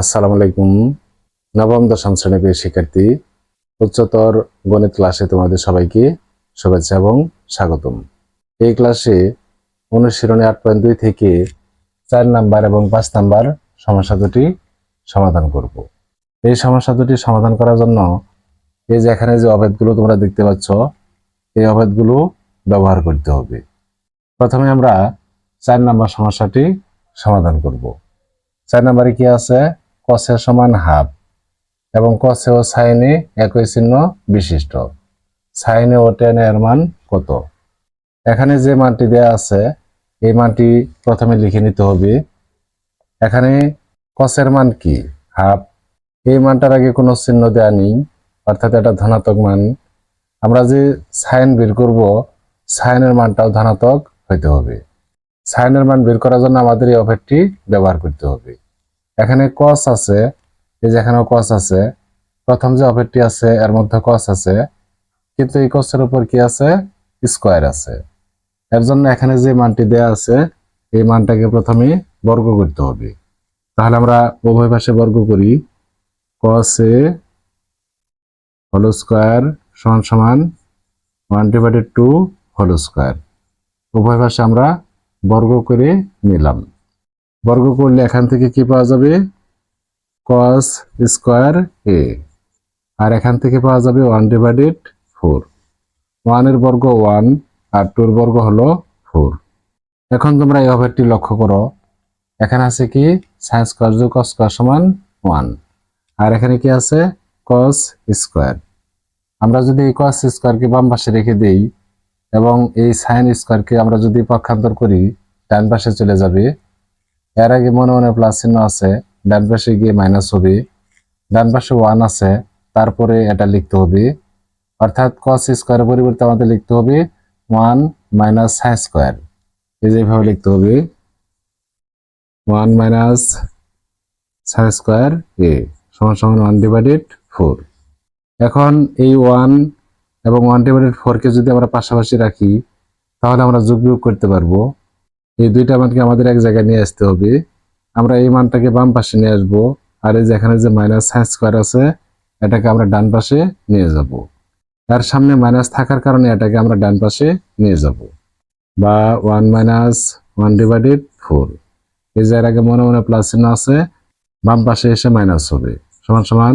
আসসালামু আলাইকুম। নবম, দশম শ্রেণির প্রিয় শিক্ষার্থী, উচ্চতর গণিত ক্লাসে তোমাদের সবাইকে শুভেচ্ছা এবং স্বাগতম। এই ক্লাসে অনুশীলনে আট পয়েন্ট দুই থেকে চার নাম্বার এবং পাঁচ নাম্বার সমস্যা দুটি সমাধান করব। এই সমস্যা দুটি সমাধান করার জন্য এই যে এখানে যে অভেদগুলো তোমরা দেখতে পাচ্ছ, এই অভেদগুলো ব্যবহার করতে হবে। প্রথমে আমরা চার নাম্বার সমস্যাটি সমাধান করব। চার নাম্বারে কি আছে? কসের সমান হাফ এবং কসে ও সাইনে একই চিহ্ন বিশিষ্ট। সাইনে ও টেনে এর মান কত? এখানে যে মানটি দেয়া আছে, এই মানটি প্রথমে লিখে নিতে হবে। এখানে কসের মান কি? হাফ। এই মানটার আগে কোনো চিহ্ন দেয়া নেই, অর্থাৎ এটা ধনাত্মক মান। আমরা যে সাইন বের করব, সাইনের মানটাও ধনাত্মক হইতে হবে। সাইনের মান বের করার জন্য আমাদের এই অফারটি ব্যবহার করতে হবে। এখানে কস আছে, এই যে এখানেও কস আছে, প্রথম যে অফারটি আছে এর মধ্যে কস আছে, কিন্তু এই কসের উপর কি আছে? স্কোয়ার আছে। এর জন্য এখানে যে মানটি দেয়া আছে, এই মানটাকে প্রথমে বর্গ করতে হবে। তাহলে আমরা উভয় পাশে বর্গ করি। কস এ হোল স্কোয়ার সমান সমান one divided two whole square উভয় পাশে আমরা বর্গ করে নিলাম। বর্গ করলে এখান থেকে কি পাওয়া যাবে? কস স্কোয়ার এ আর এখান থেকে পাওয়া যাবে ওয়ান ডিভাইডেড ফোর ওয়ানের বর্গ ওয়ান আর টুর বর্গ হলো ফোর এখন তোমরা এই অভারটি লক্ষ্য করো। এখানে আছে কি? সাইন স্কোয়ার যোগ কস স্কোয়ার সমান ওয়ান আর এখানে কি আছে? কস স্কোয়ার আমরা যদি এই কস স্কোয়ারকে বাম পাশে রেখে দেই এবং এই সাইন স্কোয়ারকে আমরা যদি পক্ষান্তর করি, ডান পাশে চলে যাবে এর আগে মনে মনে প্লাস চিহ্ন আছে, ডান পাশে গিয়ে মাইনাস হবে, ডান পাশে ওয়ান আছে, তারপরে এটা লিখতে হবে। অর্থাৎ কস স্কোয়ারের পরিবর্তে আমাদের লিখতে হবে ওয়ান মাইনাস সাইন স্কোয়ার এই যেভাবে লিখতে হবে। One minus sine square A সমান সমান ওয়ান ডিভাইডেড ফোর এখন এই ওয়ান এবং ওয়ান ডিভাইডেড ফোরকে যদি আমরা পাশাপাশি রাখি, তাহলে আমরা যোগ বিয়োগ করতে পারব। এই দুইটা মানকে আমাদের এক জায়গায় নিয়ে আসতে হবে। আমরা এই মানটাকে বাম পাশে নিয়ে আসব আর এই যেখানে যে মাইনাস সাইন স্কোয়ার আছে, এটাকে আমরা ডান পাশে নিয়ে যাব। তার সামনে মাইনাস থাকার কারণে এটাকে আমরা ডান পাশে নিয়ে যাব। বা one minus one divided four এই যে এর আগে মনে মনে প্লাস চিহ্ন আছে, বাম পাশে এসে মাইনাস হবে। সমান সমান,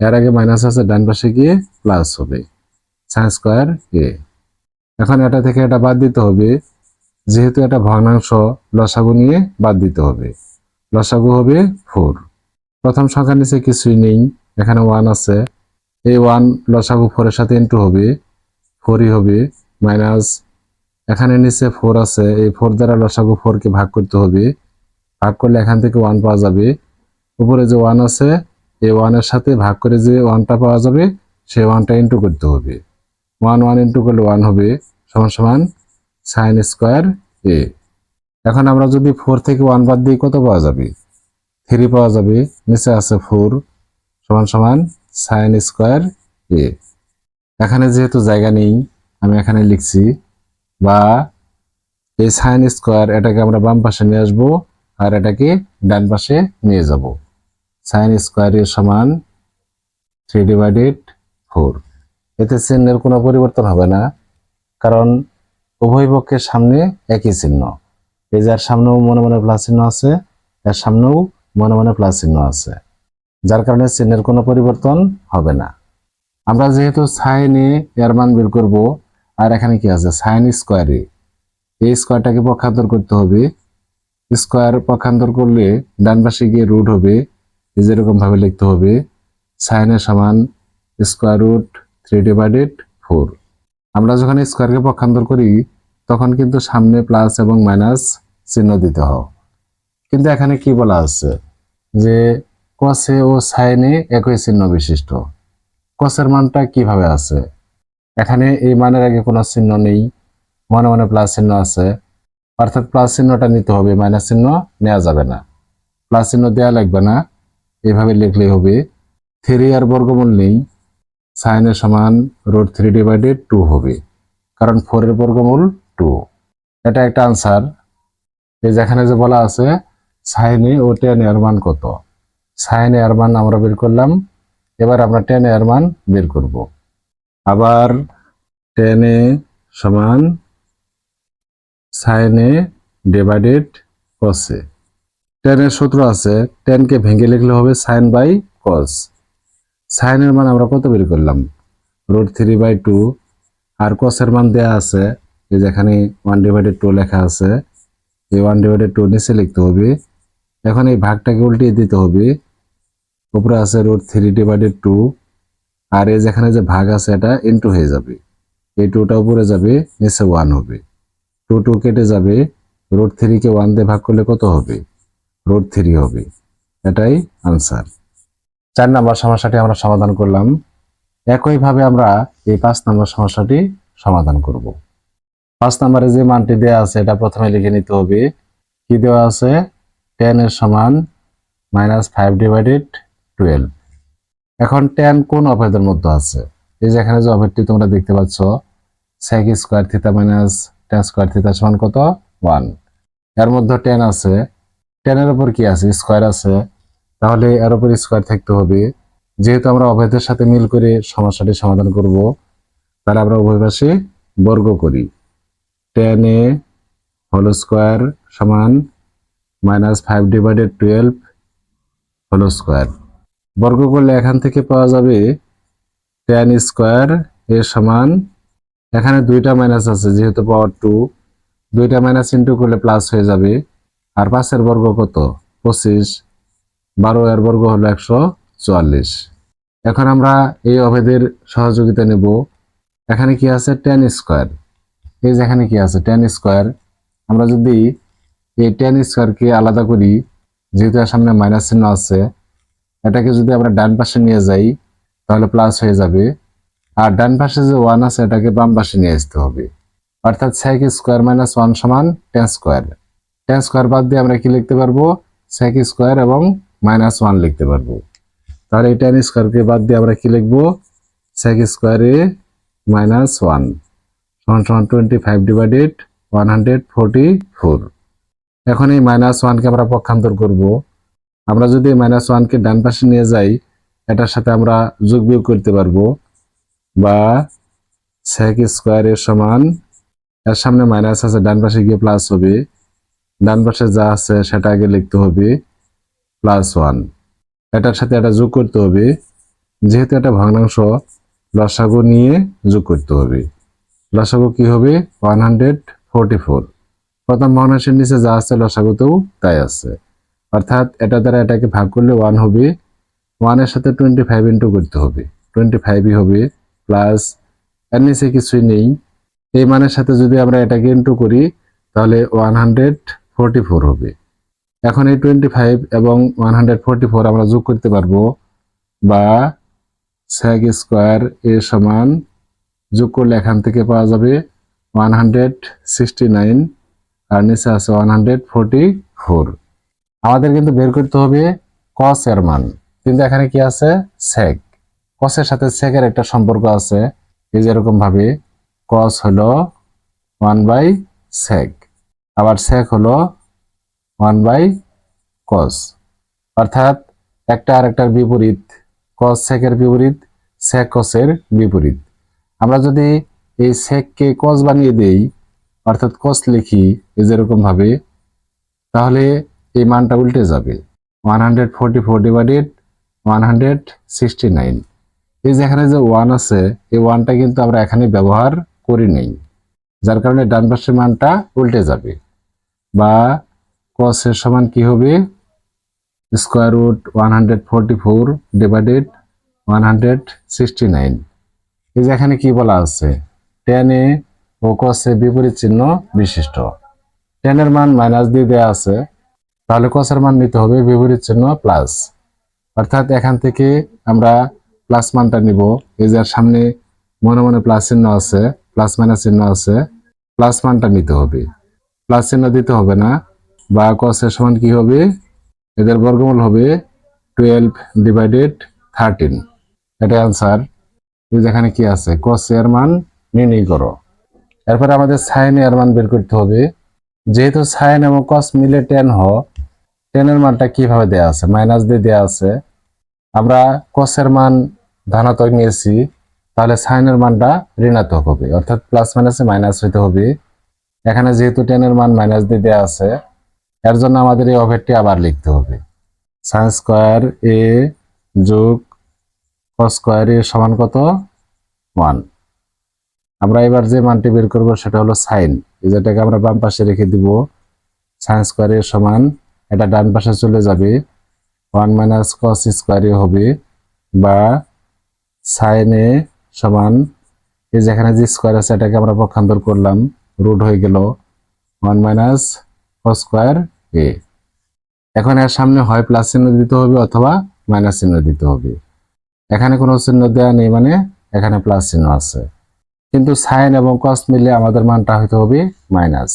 এর আগে মাইনাস আছে, ডান পাশে গিয়ে প্লাস হবে। সাইন স্কোয়ার এ এখন এটা থেকে এটা বাদ দিতে হবে। যেহেতু এটা ভগ্নাংশ লসাগু নিয়ে বাদ দিতে হবে। লসাগু হবে ফোর। প্রথম সংখ্যার নিচে কিছুই নেই। এখানে ওয়ান আছে। এই ওয়ান লসাগু ফোরের সাথে ইন্টু হবে। ফোরই হবে মাইনাস এখানে নিচে ফোর আছে। এই ফোর দ্বারা লসাগু ফোরকে ভাগ করতে হবে। ভাগ করলে এখান থেকে ওয়ান পাওয়া যাবে। উপরে যে ওয়ান আছে, এই ওয়ানের সাথে ভাগ করে যে ওয়ানটা পাওয়া যাবে সেই ওয়ানটা ইন্টু করতে হবে। ওয়ান ওয়ান ইন্টু করলে ওয়ান হবে, সমান সমান সাইন স্কোয়ার এ এখন আমরা যদি ফোর থেকে ওয়ান বাদ দিই কত পাওয়া যাবে? থ্রি পাওয়া যাবে, নিচে আছে ফোর সমান সমান সাইন স্কোয়ার এ এখানে যেহেতু জায়গা নেই, আমি এখানে লিখছি, বা এই সাইন স্কোয়ার এটাকে আমরা বাম পাশে নিয়ে আসব, আর এটাকে ডান পাশে নিয়ে যাব। সাইন স্কোয়ার এর সমান থ্রি ডিভাইডেড ফোর এতে চিহ্নের কোনো পরিবর্তন হবে না, কারণ উভয় পক্ষের সামনে একই চিহ্ন। এই যার সামনেও মনে মনে প্লাস চিহ্ন আছে এর সামনেও মনে মনে প্লাস চিহ্ন আছে। যার কারণে চিহ্নের কোনো পরিবর্তন হবে না। আমরা যেহেতু সাইনে এর মান বের করব, আর এখানে কি আছে? সাইন স্কোয়ারে এই স্কোয়ারটাকে পক্ষান্তর করতে হবে। স্কোয়ার পক্ষান্তর করলে ডান পাশে গিয়ে রুট হবে। এই যেরকম ভাবে লিখতে হবে। সাইনের সমান square root three divided four আমরা যখন স্কোয়ারকে পক্ষান্তর করি, তখন কিন্তু সামনে প্লাস এবং মাইনাস চিহ্ন দিতে হয়। কিন্তু এখানে কি বলা আছে? যে কসে ও সাইনে একই চিহ্ন বিশিষ্ট। কসের মানটা কীভাবে আছে? এখানে এই মানের আগে কোনো চিহ্ন নেই। মনে মনে প্লাস চিহ্ন আছে। অর্থাৎ প্লাস চিহ্নটা নিতে হবে মাইনাস চিহ্ন নেওয়া যাবে না। প্লাস চিহ্ন দেওয়া লাগবে না। এভাবে লিখলেই হবে। থ্রি আর বর্গমূল নেই। সাইনের সমান রুট থ্রি ডিভাইডেড টু হবে। কারণ ফোরের বর্গমূল টু এটা একটা আনসার এই যেখানে যে বলা আছে সাইনে ও টেন এর মান কত? সাইন এর মান আমরা বের করলাম। এবার আমরা টেন এর মান বের করব। আবার টেন সমান সাইনে ডিভাইডেড কসে টেনের সূত্র আছে টেনকে ভেঙে লিখলে হবে সাইন বাই কস সাইনের মান আমরা কত বের করলাম? রুট থ্রি বাই টু আর কসের মান দেয়া আছে, এই যেখানে ওয়ান ডিভাইডেড টু লেখা আছে, এই ওয়ান ডিভাইডেড টু নিচে লিখতে হবে। এখন এই ভাগটাকে উল্টিয়ে দিতে হবে। উপরে আছে রুট থ্রি ডিভাইডেড টু আর এই যেখানে যে ভাগ আছে, এটা ইনটু হয়ে যাবে। এই টুটা উপরে যাবে, নিচে ওয়ান হবে। টু টু কেটে যাবে রুট থ্রিকে ওয়ান দিয়ে ভাগ করলে কত হবে? রুট থ্রি হবে। এটাই আনসার চার নম্বর সমস্যাটি আমরা সমাধান করলাম। একইভাবে আমরা এই পাঁচ নম্বর সমস্যাটি সমাধান করব। পাঁচ নম্বরে যে মানটি দেওয়া আছে, এটা প্রথমে লিখে নিতে হবে। কি দেওয়া আছে? টেন এর সমান মাইনাস ফাইভ ডিভাইডেড টুয়েলভ এখন টেন কোন অভেদের মধ্যে আছে? এই যে এখানে যে অভেদটি তোমরা দেখতে পাচ্ছ sec square theta minus tan square theta সমান কত? ওয়ানের মধ্যে টেন আছে। টেনের উপর কি আছে? স্কোয়ার আছে। তাহলে এর উপর স্কোয়ার থাকতে হবে। যেহেতু আমরা অভেদের সাথে মিল করে সমস্যাটি সমাধান করব, তাহলে আমরা উভয় পাশে বর্গ করি। টেন এ হোল স্কোয়ার সমান minus five divided twelve whole square বর্গ করলে এখান থেকে পাওয়া যাবে টেন স্কোয়ার এর সমান, এখানে দুইটা মাইনাস আছে, যেহেতু পাওয়ার টু দুইটা মাইনাস ইন্টু করলে প্লাস হয়ে যাবে। আর পাঁচের বর্গ কত? পঁচিশ। বারো এর বর্গ হলো একশো চুয়াল্লিশ। এখন আমরা এই অভেদের সহযোগিতা নেব। এখানে কি আছে? টেন স্কোয়ার এই যে এখানে কি আছে? টেন স্কোয়ার আমরা যদি এই টেন স্কোয়ারকে আলাদা করি, যেহেতু সামনে মাইনাস চিহ্ন আছে, এটাকে যদি আমরা ডান পাশে নিয়ে যাই, তাহলে প্লাস হয়ে যাবে। আর ডান পাশে যে ওয়ান আছে, এটাকে বাম পাশে নিয়ে আসতে হবে। অর্থাৎ সেক স্কোয়ার মাইনাস ওয়ান সমান টেন স্কোয়ার টেন স্কোয়ার বাদ দিয়ে আমরা কি লিখতে পারব? সেক স্কোয়ার এবং মাইনাস ওয়ান লিখতে পারব। তাহলে এই টেন স্কোয়ারকে বাদ দিয়ে আমরা কি লিখব? সেক স্কোয়ারে মাইনাস ওয়ান সমান সমান twenty five divided one hundred forty four এখন এই মাইনাস ওয়ানকে আমরা পক্ষান্তর করব। আমরা যদি মাইনাস ওয়ানকে ডান পাশে নিয়ে যাই, এটার সাথে আমরা যোগ বিয়োগ করতে পারব। বা সেক স্কোয়ারের সমান, এর সামনে মাইনাস আছে, ডান পাশে গিয়ে প্লাস হবে। ডান পাশে যা আছে, সেটা আগে লিখতে হবে। প্লাস ওয়ান এটার সাথে এটা যোগ করতে হবে, যেহেতু এটা ভগ্নাংশ, লসাগু নিয়ে যোগ করতে হবে। লসাগু কি হবে? ওয়ান হান্ড্রেড ফোরটি ফোর প্রথম ভগ্নাংশের নিচে যা আছে, লসাগুতেও তাই আছে। অর্থাৎ এটা দ্বারা এটাকে ভাগ করলে ওয়ান হবে। ওয়ানের সাথে টোয়েন্টি ফাইভ ইন্টু করতে হবে। টোয়েন্টি ফাইভই হবে প্লাস এর নিচে কিছুই নেই। এই মানের সাথে যদি আমরা এটাকে ইন্টু করি, তাহলে ওয়ান হান্ড্রেড ফোরটি ফোর হবে। এখন এই টোয়েন্টি ফাইভ এবং ওয়ান হান্ড্রেড ফোরটি ফোর আমরা যোগ করতে পারব বা স্যাক স্কোয়ার এর সমান যোগ করলে এখান থেকে পাওয়া যাবে ওয়ান হান্ড্রেড সিক্সটি নাইন আর নিচে আছে ওয়ান হান্ড্রেড ফোরটি ফোর আমাদের কিন্তু বের করতে হবে কস এর মান। কিন্তু এখানে কি আছে? সেক কসের সাথে সেকের একটা সম্পর্ক আছে। এই যেরকম ভাবে কস হলো ওয়ান বাই সেক আবার সেক হলো ওয়ান বাই কস অর্থাৎ একটা আর একটার বিপরীত কস সেকের বিপরীত সেক কসের বিপরীত। আমরা যদি এই সেককে কস বানিয়ে দেই, অর্থাৎ কস লিখি এই যেরকম ভাবে, তাহলে এই মানটা উল্টে যাবে। One hundred forty four divided one hundred sixty nine এই যেখানে যে ওয়ান আছে, এই ওয়ানটা কিন্তু আমরা এখানে ব্যবহার করি নেই, যার কারণে ডান পাশের মানটা উল্টে যাবে। বা কসের সমান কি হবে? Square root one hundred forty four divided one hundred sixty nine এই যে এখানে কি বলা আছে? টেনে ও কসে বিপরীত চিহ্ন বিশিষ্ট। টেনের মান মাইনাস দিয়ে দেওয়া আছে, তাহলে কসের মান নিতে হবে বিপরীত চিহ্ন প্লাস অর্থাৎ এখান থেকে আমরা প্লাস মানটা নিব। এই যার সামনে মনে মনে প্লাস চিহ্ন আছে প্লাস মাইনাস চিহ্ন আছে প্লাস মানটা নিতে হবে। প্লাস চিহ্ন দিতে হবে না। বা কসের সমান কি হবে? এদের বর্গমূল হবে টুয়েলভ ডিভাইডেড থার্টিন এটা অ্যান্সার যেখানে কি আছে? কস এর মান নির্ণয় করো। এরপরে আমাদের সাইন এর মান বের করতে হবে। যেহেতু সাইন এবং কস মিলে টেন হ টেনের মানটা কীভাবে দেয়া আছে? মাইনাস দিয়ে দেয়া আছে। আমরা কসের মান ধনাত্মক নিয়েছি, তাহলে সাইনের মানটা ঋণাত্মক হবে। অর্থাৎ প্লাস মাইনাসে মাইনাস হইতে হবে। এখানে যেহেতু টেনের মান মাইনাস দিয়ে দেওয়া আছে এর জন্য আমাদের এই অভেদটি আবার লিখতে হবে। সাইন স্কোয়ার এ যোগ কস স্কোয়ার এ সমান কত? ওয়ান আমরা এবার যে মানটি বের করব সেটা হলো সাইন যেটাকে আমরা বাম পাশে রেখে দিব। সাইন স্কোয়ার এর সমান, এটা ডান পাশে চলে যাবে। One minus cos square A হবে বা সাইন এ সমান, এই যেখানে যে স্কোয়ার আছে এটাকে আমরা পক্ষান্তর করলাম রুট হয়ে গেল। ওয়ান মাইনাস কস স্কোয়ার এখন এর সামনে হয় প্লাস চিহ্ন দিতে হবে অথবা মাইনাস চিহ্ন দিতে হবে। এখানে কোনো চিহ্ন দেওয়া নেই মানে এখানে প্লাস চিহ্ন আছে। কিন্তু সাইন এবং কস মিলে আমাদের মানটা হইতে হবে মাইনাস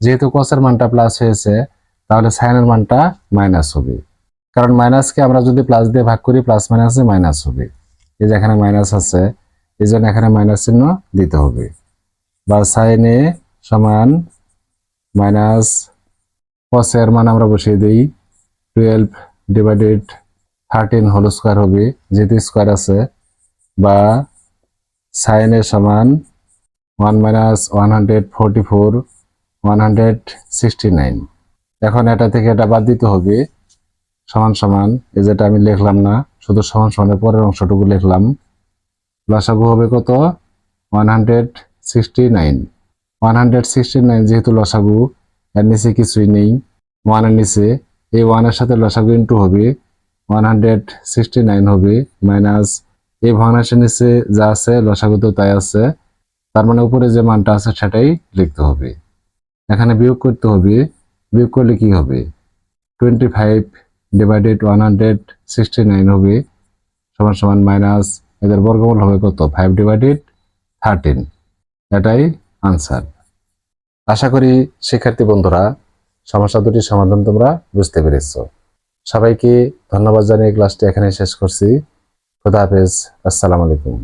যেহেতু কসের মানটা প্লাস হয়েছে, তাহলে সাইনের মানটা মাইনাস হবে। কারণ মাইনাসকে আমরা যদি প্লাস দিয়ে ভাগ করি প্লাস মাইনাসে মাইনাস হবে। এই যে এখানে মাইনাস আছে, এই জন্য এখানে মাইনাস চিহ্ন দিতে হবে। বা সাইন সমান মাইনাস কসের মান আমরা বসিয়ে দিই। Twelve divided thirteen whole square হবে। যেহেতু স্কোয়ার আছে বা সাইন এর সমান one minus one hundred forty four one hundred sixty nine এখন এটা থেকে এটা বাদ দিতে হবে। সমান সমান, এই যেটা আমি লিখলাম না, শুধু সমান সমানের পরের অংশটুকু লিখলাম। লসাগু হবে কত? One hundred sixty nine one hundred sixty nine যেহেতু লসাগু এর নিচে কিছুই নেই। ওয়ানের নিচে, এই ওয়ানের সাথে লসাগু ইন্টু হবে। ওয়ান হান্ড্রেড সিক্সটি নাইন হবে মাইনাস এই ভগ্নাংশের নিচে যা আছে, লসাগু তো তাই আছে। তার মানে উপরে যে মানটা আছে, সেটাই লিখতে হবে। এখানে বিয়োগ করতে হবে। বিয়োগ করলে কি হবে? Twenty five divided one hundred sixty nine হবে, সমান সমান মাইনাস এদের বর্গমূল হবে কত? ফাইভ ডিভাইডেড থার্টিন এটাই আনসার আশা করি শিক্ষার্থী বন্ধুরা, সমস্যা দুটির সমাধান তোমরা বুঝতে পেরেছ। সবাইকে ধন্যবাদ জানিয়ে ক্লাসটি এখানে শেষ করছি। খুদা হাফেজ, আসসালামু আলাইকুম।